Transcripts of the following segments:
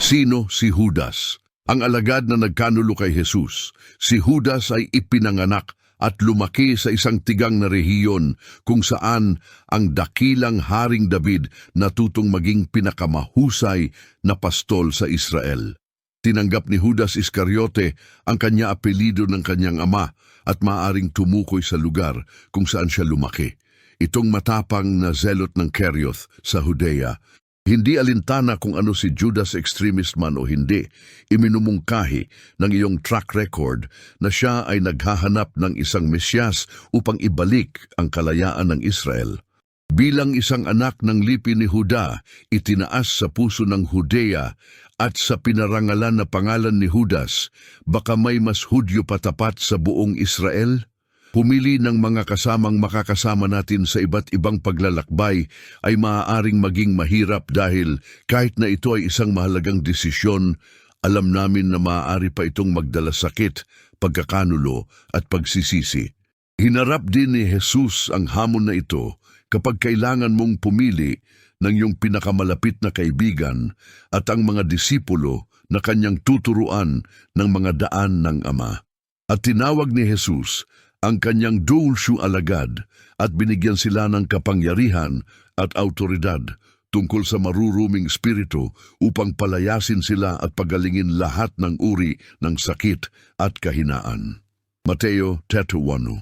Sino si Judas? Ang alagad na nagkanulo kay Jesus. Si Judas ay ipinanganak at lumaki sa isang tigang na rehiyon kung saan ang dakilang Haring David natutong maging pinakamahusay na pastol sa Israel. Tinanggap ni Judas Iscariote ang kanya apelido ng kanyang ama at maaring tumukoy sa lugar kung saan siya lumaki. Itong matapang na zelot ng Kerioth sa Judea hindi alintana kung ano si Judas extremist man o hindi, iminumungkahi ng iyong track record na siya ay naghahanap ng isang Mesyas upang ibalik ang kalayaan ng Israel. Bilang isang anak ng lipi ni Huda, itinaas sa puso ng Hudea at sa pinarangalan na pangalan ni Judas, baka may mas Hudyo patapat sa buong Israel? Pumili ng mga kasamang makakasama natin sa iba't ibang paglalakbay ay maaaring maging mahirap dahil kahit na ito ay isang mahalagang desisyon, alam namin na maaari pa itong magdala sakit, pagkakanulo at pagsisisi. Hinarap din ni Jesus ang hamon na ito kapag kailangan mong pumili ng iyong pinakamalapit na kaibigan at ang mga disipulo na kanyang tuturuan ng mga daan ng Ama. At tinawag ni Jesus ang kanyang dulsyu alagad at binigyan sila ng kapangyarihan at autoridad tungkol sa maruruming espiritu upang palayasin sila at pagalingin lahat ng uri ng sakit at kahinaan. Mateo 3.1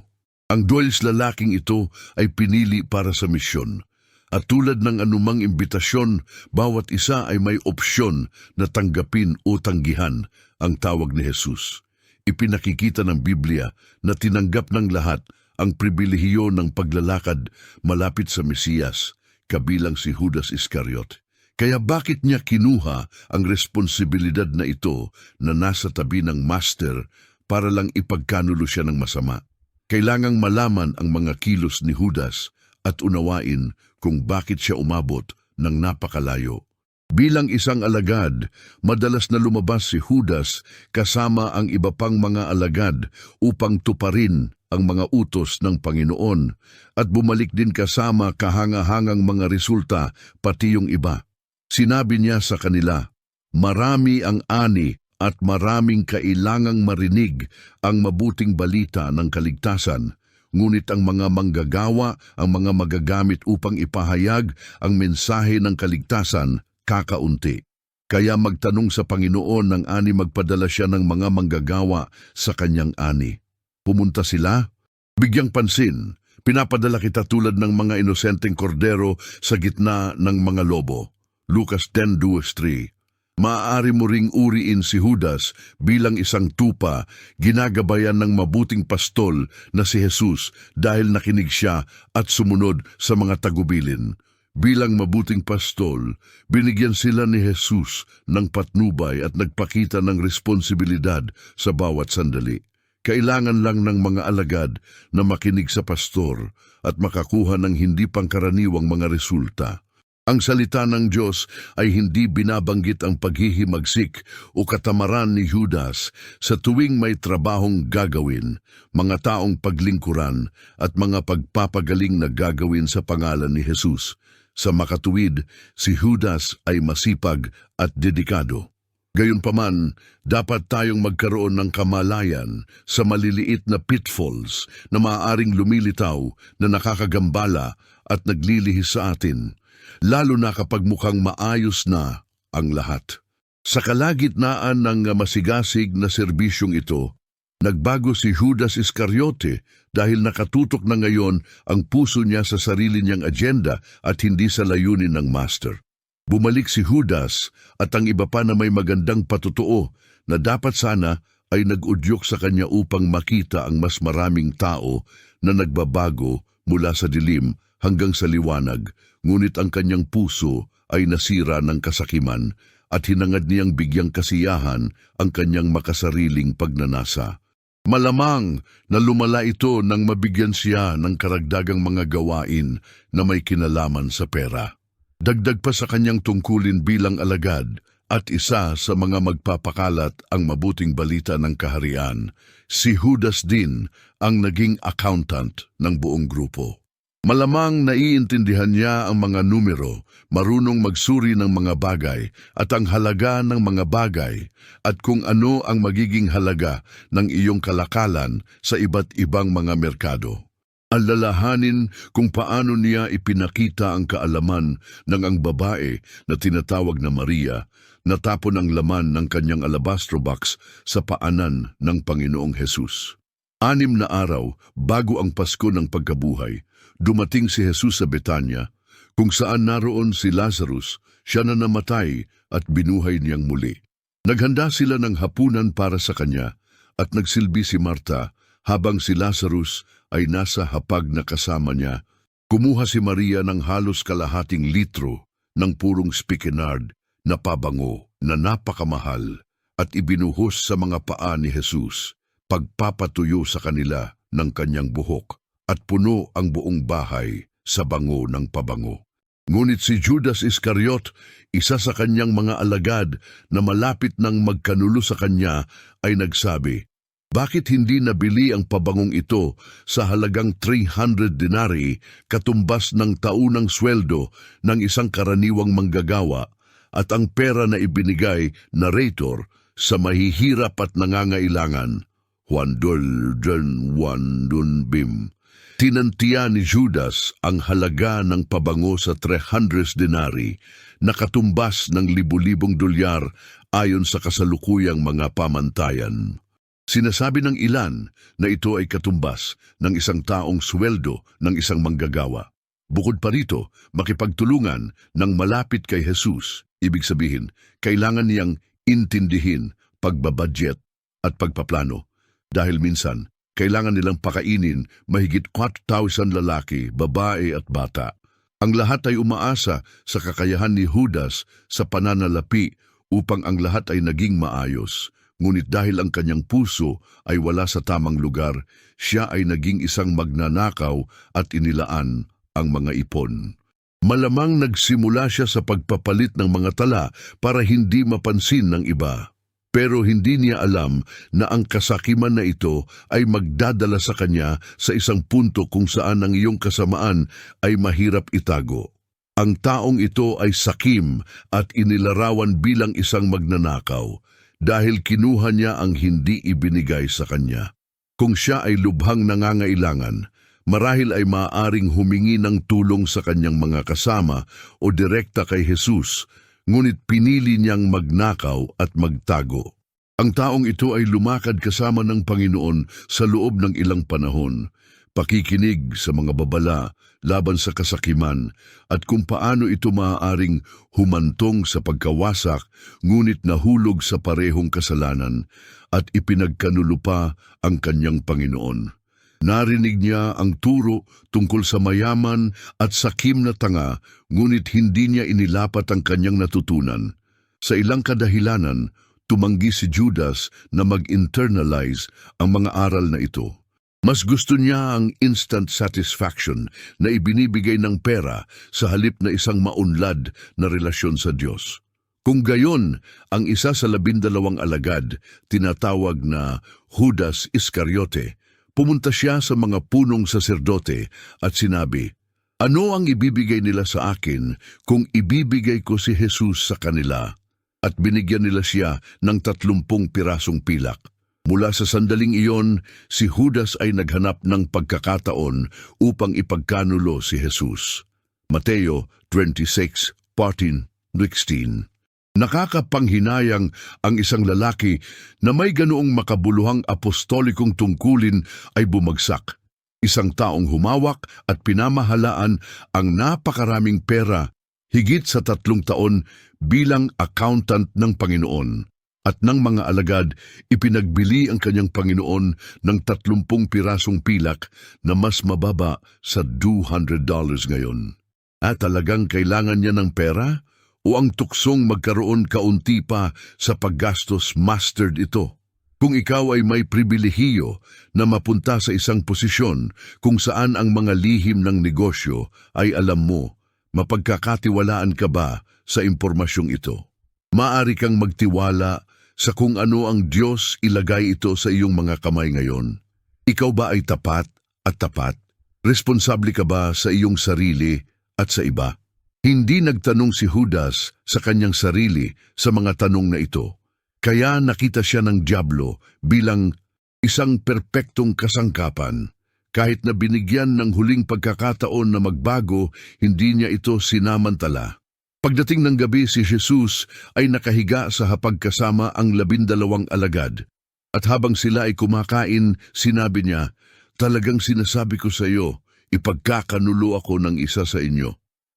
Ang duwels lalaking ito ay pinili para sa misyon. At tulad ng anumang imbitasyon, bawat isa ay may opsyon na tanggapin o tanggihan ang tawag ni Jesus ipinakikita ng Biblia na tinanggap ng lahat ang pribilehiyo ng paglalakad malapit sa Mesiyas, kabilang si Judas Iscariot. Kaya bakit niya kinuha ang responsibilidad na ito na nasa tabi ng master para lang ipagkanulo siya ng masama? Kailangang malaman ang mga kilos ni Judas at unawain kung bakit siya umabot ng napakalayo. Bilang isang alagad, madalas na lumabas si Judas kasama ang iba pang mga alagad upang tuparin ang mga utos ng Panginoon at bumalik din kasama kahanga-hangang mga resulta pati yung iba. Sinabi niya sa kanila, Marami ang ani at maraming kailangang marinig ang mabuting balita ng kaligtasan, ngunit ang mga manggagawa ang mga magagamit upang ipahayag ang mensahe ng kaligtasan kakaunti. Kaya magtanong sa Panginoon ng ani magpadala siya ng mga manggagawa sa kanyang ani. Pumunta sila, bigyang pansin, pinapadala kita tulad ng mga inosenteng kordero sa gitna ng mga lobo. Lucas 10.2.3 Maaari mo ring uriin si Judas bilang isang tupa, ginagabayan ng mabuting pastol na si Jesus dahil nakinig siya at sumunod sa mga tagubilin. Bilang mabuting pastol, binigyan sila ni Jesus ng patnubay at nagpakita ng responsibilidad sa bawat sandali. Kailangan lang ng mga alagad na makinig sa pastor at makakuha ng hindi pangkaraniwang mga resulta. Ang salita ng Diyos ay hindi binabanggit ang paghihimagsik o katamaran ni Judas sa tuwing may trabahong gagawin, mga taong paglingkuran at mga pagpapagaling na gagawin sa pangalan ni Jesus. Sa makatuwid, si Judas ay masipag at dedikado. Gayunpaman, dapat tayong magkaroon ng kamalayan sa maliliit na pitfalls na maaaring lumilitaw na nakakagambala at naglilihis sa atin, lalo na kapag mukhang maayos na ang lahat. Sa kalagitnaan ng masigasig na serbisyong ito, Nagbago si Judas Iscariote dahil nakatutok na ngayon ang puso niya sa sarili niyang agenda at hindi sa layunin ng master. Bumalik si Judas at ang iba pa na may magandang patutuo na dapat sana ay nag-udyok sa kanya upang makita ang mas maraming tao na nagbabago mula sa dilim hanggang sa liwanag, ngunit ang kanyang puso ay nasira ng kasakiman at hinangad niyang bigyang kasiyahan ang kanyang makasariling pagnanasa. Malamang na lumala ito nang mabigyan siya ng karagdagang mga gawain na may kinalaman sa pera. Dagdag pa sa kanyang tungkulin bilang alagad at isa sa mga magpapakalat ang mabuting balita ng kaharian, si Judas din ang naging accountant ng buong grupo. Malamang naiintindihan niya ang mga numero, marunong magsuri ng mga bagay at ang halaga ng mga bagay at kung ano ang magiging halaga ng iyong kalakalan sa iba't ibang mga merkado. Alalahanin kung paano niya ipinakita ang kaalaman ng ang babae na tinatawag na Maria natapon ang laman ng kanyang alabastro box sa paanan ng Panginoong Hesus. Anim na araw bago ang Pasko ng pagkabuhay, dumating si Jesus sa Betanya, kung saan naroon si Lazarus, siya na namatay at binuhay niyang muli. Naghanda sila ng hapunan para sa kanya at nagsilbi si Marta habang si Lazarus ay nasa hapag na kasama niya. Kumuha si Maria ng halos kalahating litro ng purong spikenard na pabango na napakamahal at ibinuhos sa mga paa ni Jesus, pagpapatuyo sa kanila ng kanyang buhok at puno ang buong bahay sa bango ng pabango. Ngunit si Judas Iscariot, isa sa kanyang mga alagad na malapit nang magkanulo sa kanya, ay nagsabi, Bakit hindi nabili ang pabangong ito sa halagang 300 denari katumbas ng taunang sweldo ng isang karaniwang manggagawa at ang pera na ibinigay na rator sa mahihirap at nangangailangan? Juan Dol Jen Juan Dun Bim. Tinantiya ni Judas ang halaga ng pabango sa 300 denari na katumbas ng libu-libong dolyar ayon sa kasalukuyang mga pamantayan. Sinasabi ng ilan na ito ay katumbas ng isang taong sweldo ng isang manggagawa. Bukod pa rito, makipagtulungan ng malapit kay Jesus, ibig sabihin, kailangan niyang intindihin pagbabudget at pagpaplano. Dahil minsan, kailangan nilang pakainin mahigit 4,000 lalaki, babae at bata. Ang lahat ay umaasa sa kakayahan ni Judas sa pananalapi upang ang lahat ay naging maayos. Ngunit dahil ang kanyang puso ay wala sa tamang lugar, siya ay naging isang magnanakaw at inilaan ang mga ipon. Malamang nagsimula siya sa pagpapalit ng mga tala para hindi mapansin ng iba. Pero hindi niya alam na ang kasakiman na ito ay magdadala sa kanya sa isang punto kung saan ang iyong kasamaan ay mahirap itago. Ang taong ito ay sakim at inilarawan bilang isang magnanakaw dahil kinuha niya ang hindi ibinigay sa kanya. Kung siya ay lubhang nangangailangan, marahil ay maaaring humingi ng tulong sa kanyang mga kasama o direkta kay Jesus, ngunit pinili niyang magnakaw at magtago. Ang taong ito ay lumakad kasama ng Panginoon sa loob ng ilang panahon, pakikinig sa mga babala laban sa kasakiman at kung paano ito maaaring humantong sa pagkawasak ngunit nahulog sa parehong kasalanan at ipinagkanulo pa ang kanyang Panginoon. Narinig niya ang turo tungkol sa mayaman at sakim na tanga, ngunit hindi niya inilapat ang kanyang natutunan. Sa ilang kadahilanan, tumanggi si Judas na mag-internalize ang mga aral na ito. Mas gusto niya ang instant satisfaction na ibinibigay ng pera sa halip na isang maunlad na relasyon sa Diyos. Kung gayon, ang isa sa labindalawang alagad, tinatawag na Judas Iscariote, pumunta siya sa mga punong saserdote at sinabi, Ano ang ibibigay nila sa akin kung ibibigay ko si Jesus sa kanila? At binigyan nila siya ng tatlumpung pirasong pilak. Mula sa sandaling iyon, si Judas ay naghanap ng pagkakataon upang ipagkanulo si Jesus. Mateo 26, 14, 16 Nakakapanghinayang ang isang lalaki na may ganoong makabuluhang apostolikong tungkulin ay bumagsak. Isang taong humawak at pinamahalaan ang napakaraming pera higit sa tatlong taon bilang accountant ng Panginoon at ng mga alagad ipinagbili ang kanyang Panginoon ng tatlumpung pirasong pilak na mas mababa sa $200 ngayon. At talagang kailangan niya ng pera o ang tuksong magkaroon kaunti pa sa paggastos mastered ito. Kung ikaw ay may pribilehiyo na mapunta sa isang posisyon kung saan ang mga lihim ng negosyo ay alam mo, mapagkakatiwalaan ka ba sa impormasyong ito? Maari kang magtiwala sa kung ano ang Diyos ilagay ito sa iyong mga kamay ngayon. Ikaw ba ay tapat at tapat? Responsable ka ba sa iyong sarili at sa iba? Hindi nagtanong si Judas sa kanyang sarili sa mga tanong na ito. Kaya nakita siya ng Diablo bilang isang perpektong kasangkapan. Kahit na binigyan ng huling pagkakataon na magbago, hindi niya ito sinamantala. Pagdating ng gabi si Jesus ay nakahiga sa hapag kasama ang labindalawang alagad. At habang sila ay kumakain, sinabi niya, Talagang sinasabi ko sa iyo, ipagkakanulo ako ng isa sa inyo.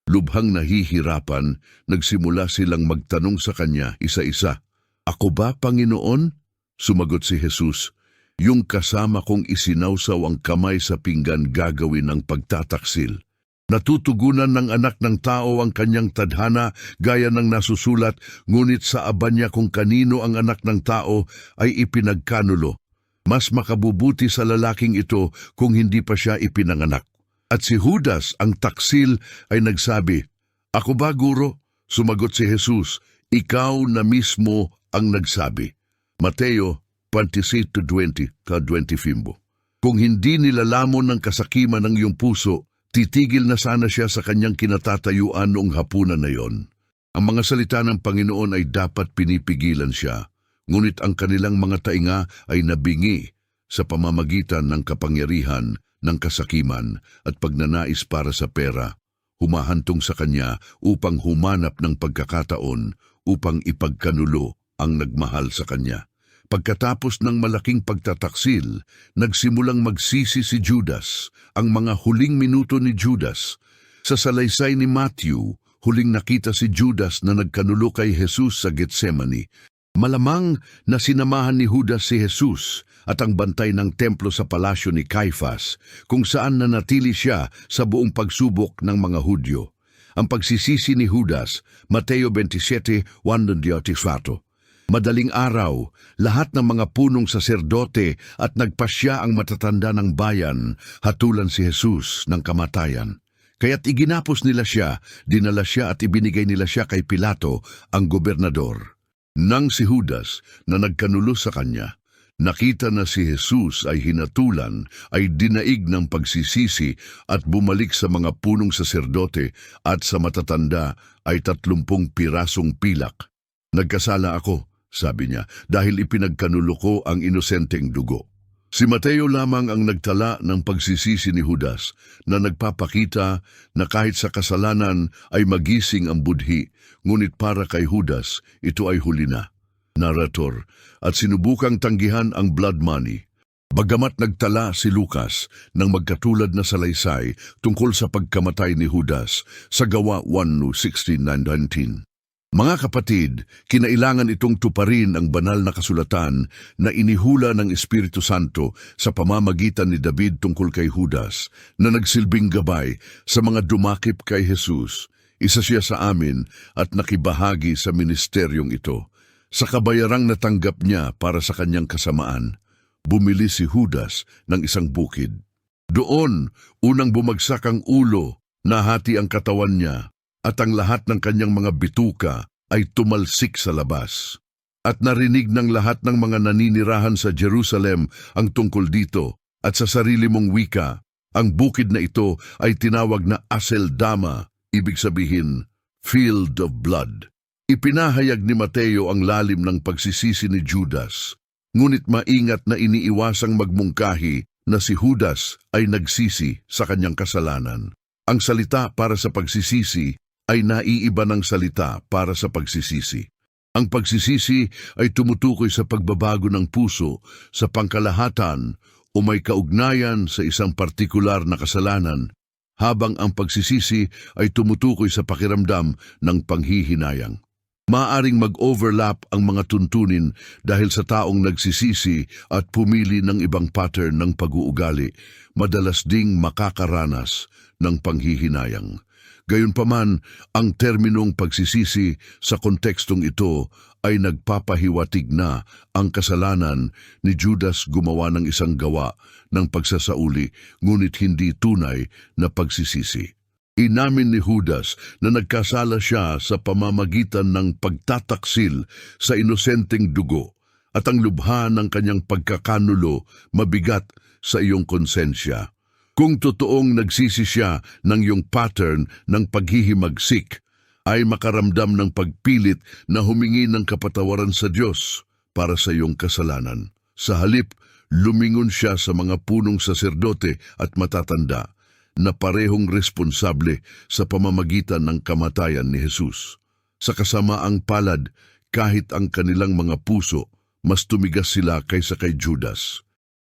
Lubhang nahihirapan, nagsimula silang magtanong sa kanya isa-isa. Ako ba, Panginoon? Sumagot si Jesus, Yung kasama kong isinawsaw ang kamay sa pinggan gagawin ng pagtataksil. Natutugunan ng anak ng tao ang kanyang tadhana gaya ng nasusulat, ngunit sa aba niya kung kanino ang anak ng tao ay ipinagkanulo. Mas makabubuti sa lalaking ito kung hindi pa siya ipinanganak. At si Judas, ang taksil, ay nagsabi, Ako ba, guro? Sumagot si Jesus, Ikaw na mismo ang nagsabi. Mateo 26-20 ka 20 Fimbo. Kung hindi nilalamon ng kasakiman ng iyong puso, titigil na sana siya sa kanyang kinatatayuan noong hapunan na yon. Ang mga salita ng Panginoon ay dapat pinipigilan siya, ngunit ang kanilang mga tainga ay nabingi sa pamamagitan ng kapangyarihan ng kasakiman at pagnanais para sa pera, humahantong sa kanya upang humanap ng pagkakataon upang ipagkanulo ang nagmahal sa kanya. Pagkatapos ng malaking pagtataksil, nagsimulang magsisi si Judas, ang mga huling minuto ni Judas. Sa salaysay ni Matthew, huling nakita si Judas na nagkanulo kay Jesus sa Getsemani. Malamang na sinamahan ni Judas si Jesus at ang bantay ng templo sa palasyo ni Caiphas, kung saan nanatili siya sa buong pagsubok ng mga Hudyo. Ang pagsisisi ni Judas, Mateo 27, 1 Madaling araw, lahat ng mga punong saserdote at nagpasya ang matatanda ng bayan, hatulan si Jesus ng kamatayan. Kaya't iginapos nila siya, dinala siya at ibinigay nila siya kay Pilato, ang gobernador. Nang si Judas na nagkanulo sa kanya, nakita na si Jesus ay hinatulan, ay dinaig ng pagsisisi at bumalik sa mga punong saserdote at sa matatanda ay tatlumpung pirasong pilak. Nagkasala ako, sabi niya, dahil ipinagkanulo ko ang inosenteng dugo. Si Mateo lamang ang nagtala ng pagsisisi ni Judas na nagpapakita na kahit sa kasalanan ay magising ang budhi, ngunit para kay Judas ito ay huli na. Narrator, at sinubukang tanggihan ang blood money. Bagamat nagtala si Lucas ng magkatulad na salaysay tungkol sa pagkamatay ni Judas sa gawa 1.16.19. Mga kapatid, kinailangan itong tuparin ang banal na kasulatan na inihula ng Espiritu Santo sa pamamagitan ni David tungkol kay Judas na nagsilbing gabay sa mga dumakip kay Jesus. Isa siya sa amin at nakibahagi sa ministeryong ito. Sa kabayarang natanggap niya para sa kanyang kasamaan, bumili si Judas ng isang bukid. Doon, unang bumagsak ang ulo, nahati ang katawan niya, at ang lahat ng kanyang mga bituka ay tumalsik sa labas. At narinig ng lahat ng mga naninirahan sa Jerusalem ang tungkol dito at sa sarili mong wika, ang bukid na ito ay tinawag na Aseldama, ibig sabihin, Field of Blood. Ipinahayag ni Mateo ang lalim ng pagsisisi ni Judas, ngunit maingat na iniiwasang magmungkahi na si Judas ay nagsisi sa kanyang kasalanan. Ang salita para sa pagsisisi ay naiiba ng salita para sa pagsisisi. Ang pagsisisi ay tumutukoy sa pagbabago ng puso sa pangkalahatan o may kaugnayan sa isang partikular na kasalanan, habang ang pagsisisi ay tumutukoy sa pakiramdam ng panghihinayang. Maaring mag-overlap ang mga tuntunin dahil sa taong nagsisisi at pumili ng ibang pattern ng pag-uugali, madalas ding makakaranas ng panghihinayang. Gayunpaman, ang terminong pagsisisi sa kontekstong ito ay nagpapahiwatig na ang kasalanan ni Judas gumawa ng isang gawa ng pagsasauli ngunit hindi tunay na pagsisisi. Inamin ni Judas na nagkasala siya sa pamamagitan ng pagtataksil sa inosenteng dugo at ang lubha ng kanyang pagkakanulo mabigat sa iyong konsensya. Kung totoong nagsisi siya ng iyong pattern ng paghihimagsik, ay makaramdam ng pagpilit na humingi ng kapatawaran sa Diyos para sa iyong kasalanan. Sa halip, lumingon siya sa mga punong saserdote at matatanda na parehong responsable sa pamamagitan ng kamatayan ni Jesus. Sa kasamaang palad, kahit ang kanilang mga puso, mas tumigas sila kaysa kay Judas.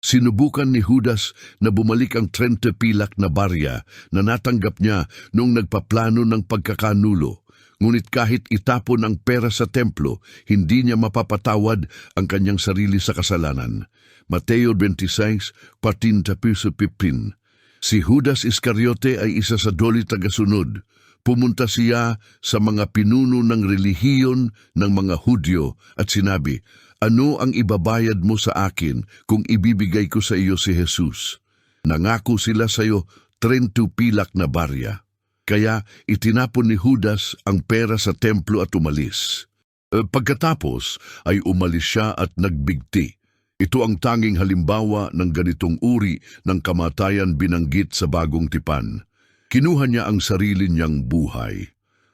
Sinubukan ni Judas na bumalik ang 30 pilak na barya na natanggap niya noong nagpaplano ng pagkakanulo. Ngunit kahit itapon ang pera sa templo, hindi niya mapapatawad ang kanyang sarili sa kasalanan. Mateo 26, 14-15 Si Judas Iscariote ay isa sa doli tagasunod. Pumunta siya sa mga pinuno ng relihiyon ng mga Hudyo at sinabi, Ano ang ibabayad mo sa akin kung ibibigay ko sa iyo si Jesus? Nangako sila sa iyo 30 pilak na barya. Kaya itinapon ni Judas ang pera sa templo at umalis. Eh, Pagkatapos ay umalis siya at nagbigti. Ito ang tanging halimbawa ng ganitong uri ng kamatayan binanggit sa bagong tipan. Kinuha niya ang sarili niyang buhay.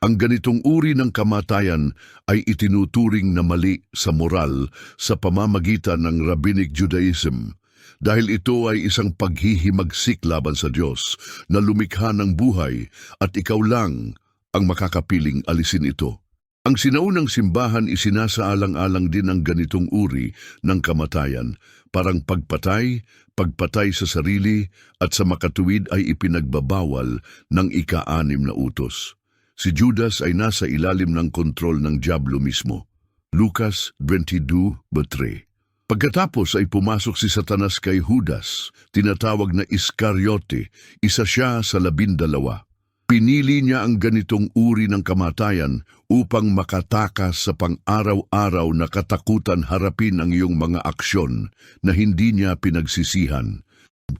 Ang ganitong uri ng kamatayan ay itinuturing na mali sa moral sa pamamagitan ng Rabbinic Judaism dahil ito ay isang paghihimagsik laban sa Diyos na lumikha ng buhay at ikaw lang ang makakapiling alisin ito. Ang sinaunang simbahan isinasaalang-alang din ang ganitong uri ng kamatayan, parang pagpatay, pagpatay sa sarili at sa makatuwid ay ipinagbabawal ng ika-anim na utos. Si Judas ay nasa ilalim ng kontrol ng Diablo mismo. Lucas 22:3 Pagkatapos ay pumasok si Satanas kay Judas, tinatawag na Iscariote, isa siya sa labindalawa. Pinili niya ang ganitong uri ng kamatayan upang makatakas sa pang-araw-araw na katakutan harapin ang iyong mga aksyon na hindi niya pinagsisihan.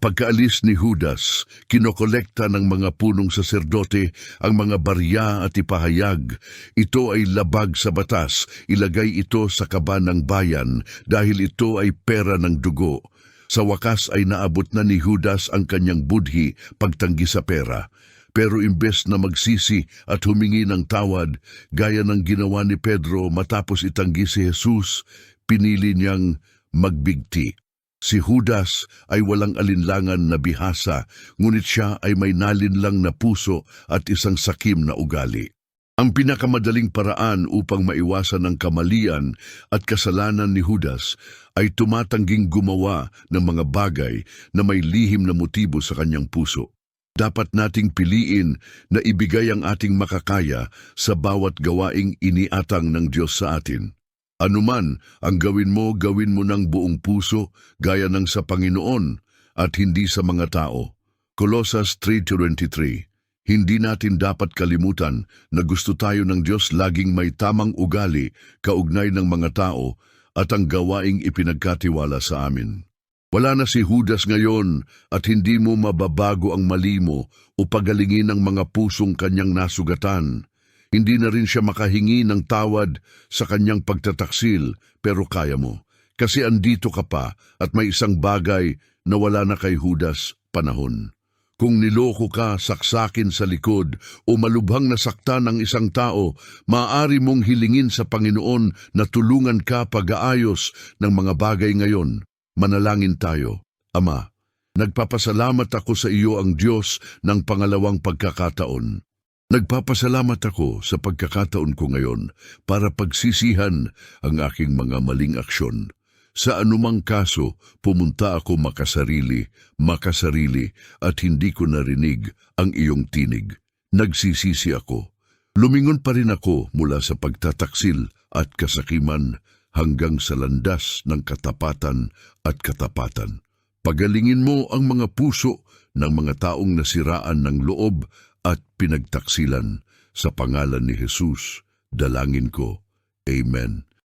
Pagkaalis ni Judas, kinokolekta ng mga punong saserdote ang mga barya at ipahayag. Ito ay labag sa batas, ilagay ito sa kaba ng bayan dahil ito ay pera ng dugo. Sa wakas ay naabot na ni Judas ang kanyang budhi pagtanggi sa pera. Pero imbes na magsisi at humingi ng tawad, gaya ng ginawa ni Pedro matapos itanggi si Jesus, pinili niyang magbigti. Si Judas ay walang alinlangan na bihasa, ngunit siya ay may nalinlang na puso at isang sakim na ugali. Ang pinakamadaling paraan upang maiwasan ang kamalian at kasalanan ni Judas ay tumatangging gumawa ng mga bagay na may lihim na motibo sa kanyang puso. Dapat nating piliin na ibigay ang ating makakaya sa bawat gawaing iniatang ng Diyos sa atin. Anuman ang gawin mo, gawin mo ng buong puso gaya ng sa Panginoon at hindi sa mga tao. Colossus 3.23 Hindi natin dapat kalimutan na gusto tayo ng Diyos laging may tamang ugali kaugnay ng mga tao at ang gawaing ipinagkatiwala sa amin. Wala na si Judas ngayon at hindi mo mababago ang mali mo o pagalingin ang mga pusong kanyang nasugatan. Hindi na rin siya makahingi ng tawad sa kanyang pagtataksil pero kaya mo. Kasi andito ka pa at may isang bagay na wala na kay Judas panahon. Kung niloko ka, saksakin sa likod o malubhang nasakta ng isang tao, maaari mong hilingin sa Panginoon na tulungan ka pag-aayos ng mga bagay ngayon. Manalangin tayo. Ama, nagpapasalamat ako sa iyo ang Diyos ng pangalawang pagkakataon. Nagpapasalamat ako sa pagkakataon ko ngayon para pagsisihan ang aking mga maling aksyon. Sa anumang kaso, pumunta ako makasarili, makasarili at hindi ko narinig ang iyong tinig. Nagsisisi ako. Lumingon pa rin ako mula sa pagtataksil at kasakiman hanggang sa landas ng katapatan at katapatan. Pagalingin mo ang mga puso ng mga taong nasiraan ng loob at pinagtaksilan sa pangalan ni Jesus. Dalangin ko. Amen.